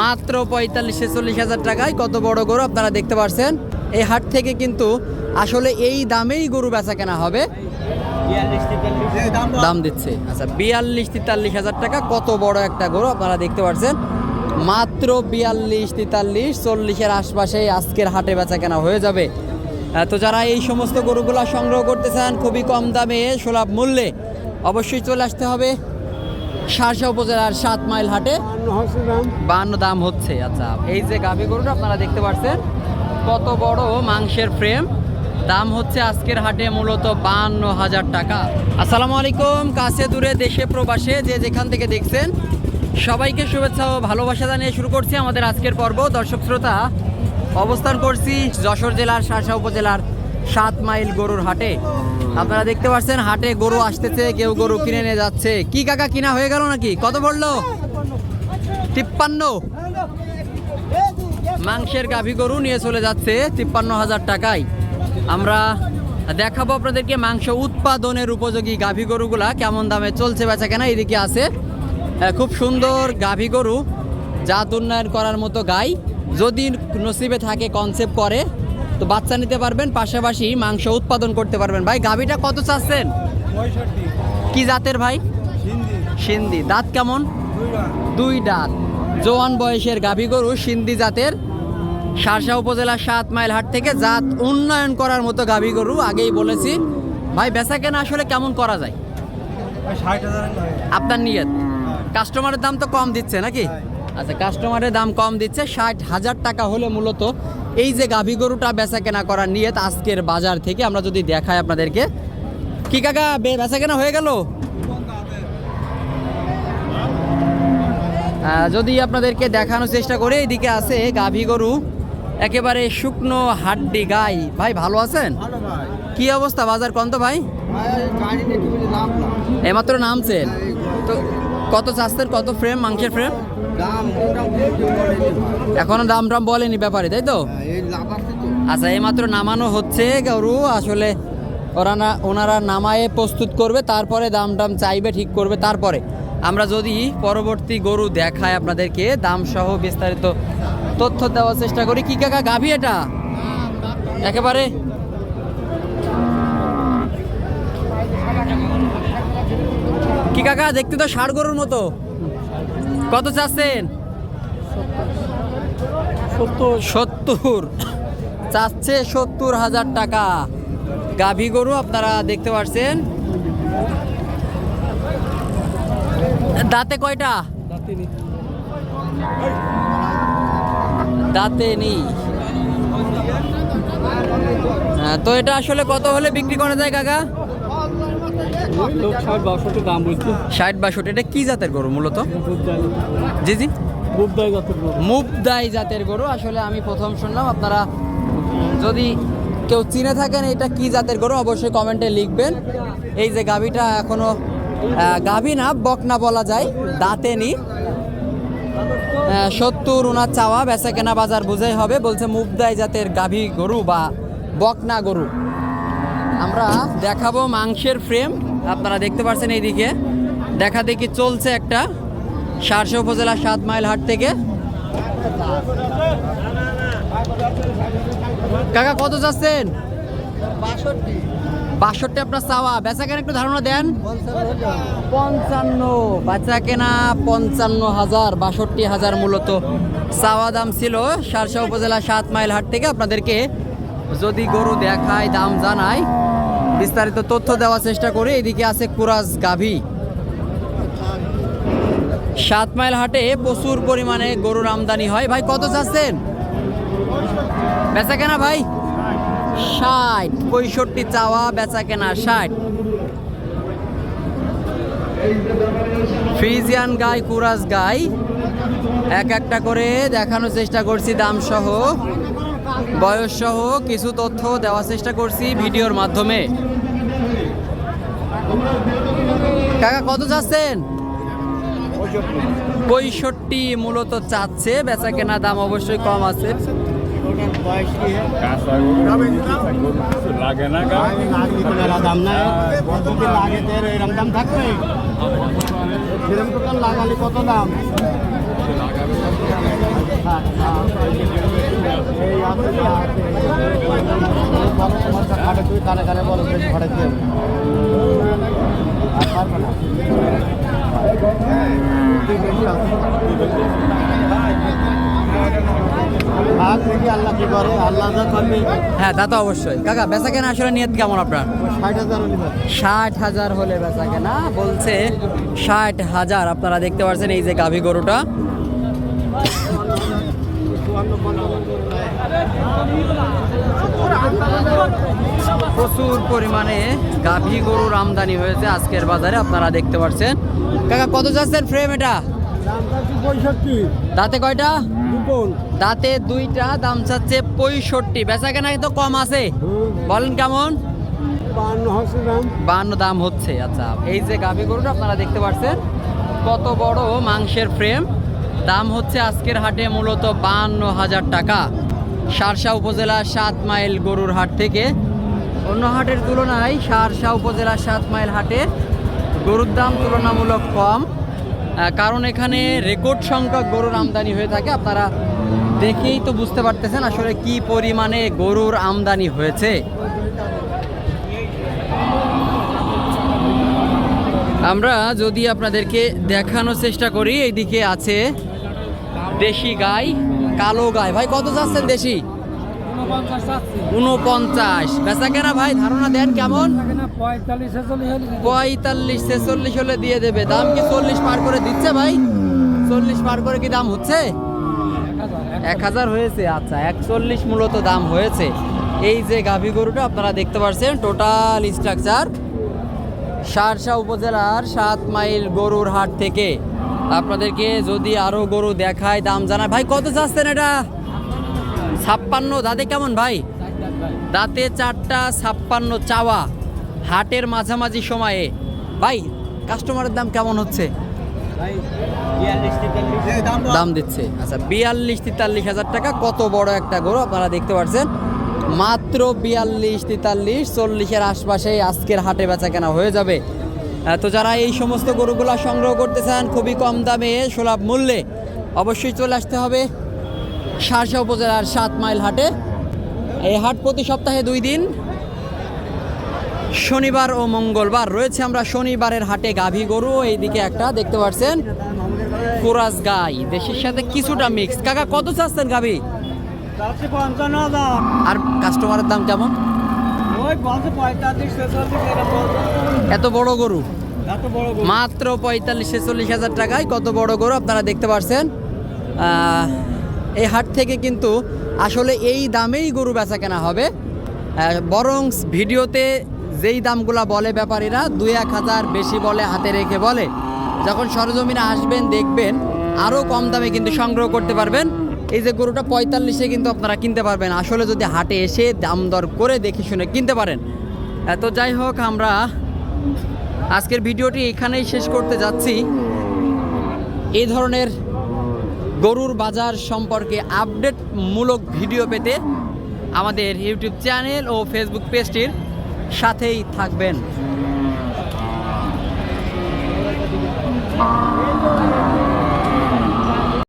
মাত্র পঁয়তাল্লিশ ছেচল্লিশ হাজার টাকায় কত বড় গরু আপনারা দেখতে পাচ্ছেন এই হাট থেকে কিন্তু আসলে এই দামেই গরু বেচা কেনা হবে। বিয়াল্লিশ তেতাল্লিশ দাম দাম দিচ্ছে। আচ্ছা বিয়াল্লিশ তেতাল্লিশ হাজার টাকা কত বড় একটা গরু আপনারা দেখতে পাচ্ছেন মাত্র বিয়াল্লিশ তেতাল্লিশ চল্লিশের আশপাশে আজকের হাটে বেচা কেনা হয়ে যাবে। তো যারা এই সমস্ত গরুগুলো সংগ্রহ করতে চান খুবই কম দামে সুলভ মূল্যে অবশ্যই চলে আসতে হবে। সারসা উপজেলার সাত মাইল হাটে। বান্ন দাম হচ্ছে। আচ্ছা এই যে গাভী গরুটা আপনারা দেখতে পাচ্ছেন কত বড় মাংসের ফ্রেম দাম হচ্ছে আজকের হাটে মূলত বান্ন হাজার টাকা। আসসালামু আলাইকুম, কাছে দূরে দেশে প্রবাসে যে যেখান থেকে দেখছেন, সবাইকে শুভেচ্ছা ও ভালোবাসা জানিয়ে শুরু করছি আমাদের আজকের পর্ব। দর্শক শ্রোতা, অবস্থান করছি যশোর জেলার শাসা উপজেলার সাত মাইল গরুর হাটে। আপনারা দেখতে পাচ্ছেন, হাটে গরু আসতেছে, কেউ গরু কিনে নিয়ে যাচ্ছে। কি কাকা, কিনা হয়ে গেল নাকি? কত পড়ল? তিপ্পান্ন। মাংসের গাভী গরু নিয়ে চলে যাচ্ছে, তিপ্পান্ন হাজার টাকায়। আমরা দেখাবো আপনাদেরকে মাংস উৎপাদনের উপযোগী গাভী গরুগুলা কেমন দামে চলছে, বেচা কেনা এদিকে আছে। খুব সুন্দর গাভী গরু, জাত উন্নয়ন করার মতো গাই। যদি নসিবে থাকে কনসেপ্ট করে তো বাচ্চা নিতে পারবেন পাশাপাশি মাংস উৎপাদন করতে পারবেন। ভাই গাভীটা কত চাচ্ছেন? কি জাতের ভাই? সিন্ধি। দাঁত কেমন? দুই দাঁত। জোয়ান বয়সের গাভী গরু সিন্ধি জাতের। সারসা উপজেলার সাত মাইল হাট থেকে জাত উন্নয়ন করার মতো গাভী গরু আগেই বলেছি। ভাই বেচা কেনা আসলে কেমন করা যায়? আপনার নিয়ত? কাস্টমারের দাম তো কম দিচ্ছে নাকি? আচ্ছা কাস্টমারের দাম কম দিচ্ছে। ষাট হাজার টাকা হলে মূলত এই যে গাভী গরুটা বেচা কেনা করার নিয়ত আজকের বাজার থেকে আমরা যদি দেখাই আপনাদেরকে। কি কাকা বেচা কেনা হয়ে গেল? যদি আপনাদেরকে দেখানোর চেষ্টা করে এইদিকে আছে গাভী গরু একেবারে শুকনো হাড্ডি গাই। ভাই ভালো আছেন? কি অবস্থা বাজার কন্ত ভাই? এইমাত্র নামছেন। তো কত চাস্তের কত ফ্রেম মাংসের ফ্রেম এখনও দাম টাম বলেনি ব্যাপারে তাই তো? হ্যাঁ, তো। আচ্ছা এইমাত্র নামানো হচ্ছে গরু আসলে ওরা না ওনারা নামায়ে প্রস্তুত করবে তারপরে দাম টাম চাইবে ঠিক করবে তারপরে। আমরা যদি পরবর্তী গরু দেখায় আপনাদেরকে দাম সহ বিস্তারিত তথ্য দেওয়ার চেষ্টা করি। কি কাকা গাভী এটা? একেবারে? কি কাকা দেখতে তো ষাড় গরুর মতো। কত চাচ্ছেন? সত্তর। চাচ্ছে সত্তর হাজার টাকা। গাভী গরু আপনারা দেখতে পাচ্ছেন দাঁতে কয়টা? দাঁতে নেই। হ্যাঁ, তো এটা আসলে কত হলে বিক্রি করা যায় কাকা? ষাট বাষট্টি, এটা কি জাতের গরু মূলত? জি জি। বুবদাই জাতের গরু, আসলে আমি প্রথম শুনলাম, আপনারা যদি কেউ চিনে থাকেন এটা কি জাতের গরু, অবশ্যই কমেন্টে লিখবেন। এই যে গাভীটা এখনও গাভী না বকনা বলা যায়, দাঁতে নি। সত্তর উনার চাওয়া, বেচা কেনা বাজার বুঝাই হবে, বলছে মুগদাই জাতের গাভী গরু বা বকনা গরু। আমরা দেখাবো মাংসের ফ্রেম আপনারা দেখতে পাচ্ছেন এইদিকে। দেখা দেখি চলছে একটা সারসা উপজেলা সাত মাইল হাট থেকে। কাকা, কত যাচ্ছেন? বাষট্টি। আপনার চাওয়া। বেচা কেনা একটু ধারণা দেন। পঞ্চান্ন। বেচা কেনা পঞ্চান্ন হাজার, বাষট্টি হাজার মূলত। চাওয়া দাম ছিল সারসা উপজেলা সাত মাইল হাট থেকে। আপনাদেরকে যদি গরু দেখায়, দাম জানায় বিস্তারিত তথ্য দেওয়ার চেষ্টা করি। এদিকে আছে কুরাজ গাভী। সাত মাইল হাটে প্রচুর পরিমাণে গরুর আমদানি হয়। ভাই, কত চাচ্ছেন? বেচা কেনা ভাই? ষাট, পঁয়ষট্টি চাওয়া বেচা কেনা ষাট। ফ্রিজিয়ান গাই, কুরাস গাই। এক একটা করে দেখানোর চেষ্টা করছি, দাম সহ, বয়স সহ কিছু তথ্য দেওয়ার চেষ্টা করছি ভিডিওর মাধ্যমে। কাকা কত চাচ্ছেন? পঁয়ষট্টি মূলত চাচ্ছে বেচা কেনা দাম অবশ্যই কম আছে। কত দাম হ্যাঁ তা তো অবশ্যই। কাকা, বেচা কেনা আসলে নিয়ত কেমন আপনার? ষাট হাজার হলে বেচা কেনা। বলছে ষাট হাজার। আপনারা দেখতে পাচ্ছেন এই যে গাভী গরুটা। প্রচুর পরিমাণে গাভী গরুর আমদানি হয়েছে আজকের বাজারে, আপনারা দেখতে পাচ্ছেন। কাকা, কত যাচ্ছেন ফ্রেম এটা? দাঁতে কয়টা? দাঁতে দুইটা, দাম চাচ্ছে পঁয়ষট্টি। বেচা কেনা তো কম আছে? বলেন কেমন? বান্ন দাম হচ্ছে। আচ্ছা এই যে গাভী গরুটা আপনারা দেখতে পাচ্ছেন, কত বড় মাংসের ফ্রেম দাম হচ্ছে আজকের হাটে মূলত বান্ন হাজার টাকা। সারসা উপজেলা সাত মাইল গরুর হাট থেকে। অন্য হাটের তুলনায় সারসা উপজেলা সাত মাইল হাটে গরুর দাম তুলনামূলক কম। কারণ এখানে রেকর্ড সংখ্যক গরুর আমদানি হয়ে থাকে। আপনারা দেখেই তো বুঝতে পারতেছেন আসলে কি পরিমাণে গরুর আমদানি হয়েছে। আমরা যদি আপনাদেরকে দেখানোর চেষ্টা করি, এইদিকে আছে দেশি গাই, কালো গাই। ভাই, কত যাচ্ছেন দেশি? উনপঞ্চাশ। বেচা কেনা ভাই, ধারণা দেন কেমন? পঁয়তাল্লিশ, ছেচল্লিশ হলে দিয়ে দেবে। দাম কি চল্লিশ পার করে দিচ্ছে, ভাই? চল্লিশ পার করে কি দাম হচ্ছে? এক হাজার হয়েছে আচ্ছা একচল্লিশ মূলত দাম হয়েছে। এই যে গাভী গরুটা আপনারা দেখতে পাচ্ছেন টোটাল স্ট্রাকচার সারসা উপজেলার সাত মাইল গরুর হাট থেকে। আপনাদেরকে যদি আরও গরু দেখায় দাম জানায়, ভাই কত চাচ্ছেন এটা? ছাপ্পান্ন, দাঁতে কেমন ভাই? দাঁতে চারটা, ছাপ্পান্ন চাওয়া, হাটের মাঝামাঝি সময়ে। ভাই কাস্টমারের দাম কেমন হচ্ছে? দাম দিচ্ছে। আচ্ছা বিয়াল্লিশ তেতাল্লিশ হাজার টাকা, কত বড় একটা গরু আপনারা দেখতে পাচ্ছেন। মাত্র বিয়াল্লিশ তেতাল্লিশ, চল্লিশের আশপাশে আজকের হাটে বেচা কেনা হয়ে যাবে। তো যারা এই সমস্ত গরুগুলো সংগ্রহ করতে চান খুবই কম দামে সুলভ মূল্যে অবশ্যই চলে আসতে হবে সারসা উপজেলার সাত মাইল হাটে। এই হাট প্রতি সপ্তাহে দুই দিন শনিবার ও মঙ্গলবার। রয়েছে আমরা শনিবারের হাটে গাভী গরু এইদিকে একটা দেখতে পাচ্ছেন কোরাস গাই। দেশের সাথে কিছুটা মিক্স কাকা কত চাচ্ছেন গাভী? আর কাস্টমারের দাম কেমন? এত বড় গরু? এত বড় মাত্র পঁয়তাল্লিশ ছেচল্লিশ হাজার টাকায় কত বড় গরু আপনারা দেখতে পাচ্ছেন এই হাট থেকে কিন্তু আসলে এই দামেই গরু বেচা কেনা হবে বরং ভিডিওতে যেই দামগুলা বলে ব্যাপারীরা দুই এক হাজার বেশি বলে হাতে রেখে বলে। যখন সরজমিনে আসবেন দেখবেন আরও কম দামে কিন্তু সংগ্রহ করতে পারবেন। এই যে গরুটা পঁয়তাল্লিশে কিন্তু আপনারা কিনতে পারবেন। আসলে যদি হাটে এসে দাম দর করে দেখে শুনে কিনতে পারেন। আহ, তো যাই হোক আমরা আজকের ভিডিওটি এখানেই শেষ করতে যাচ্ছি। এই ধরনের গরুর বাজার সম্পর্কে আপডেটমূলক ভিডিও পেতে আমাদের ইউটিউব চ্যানেল ও ফেসবুক পেজটির সাথেই থাকবেন।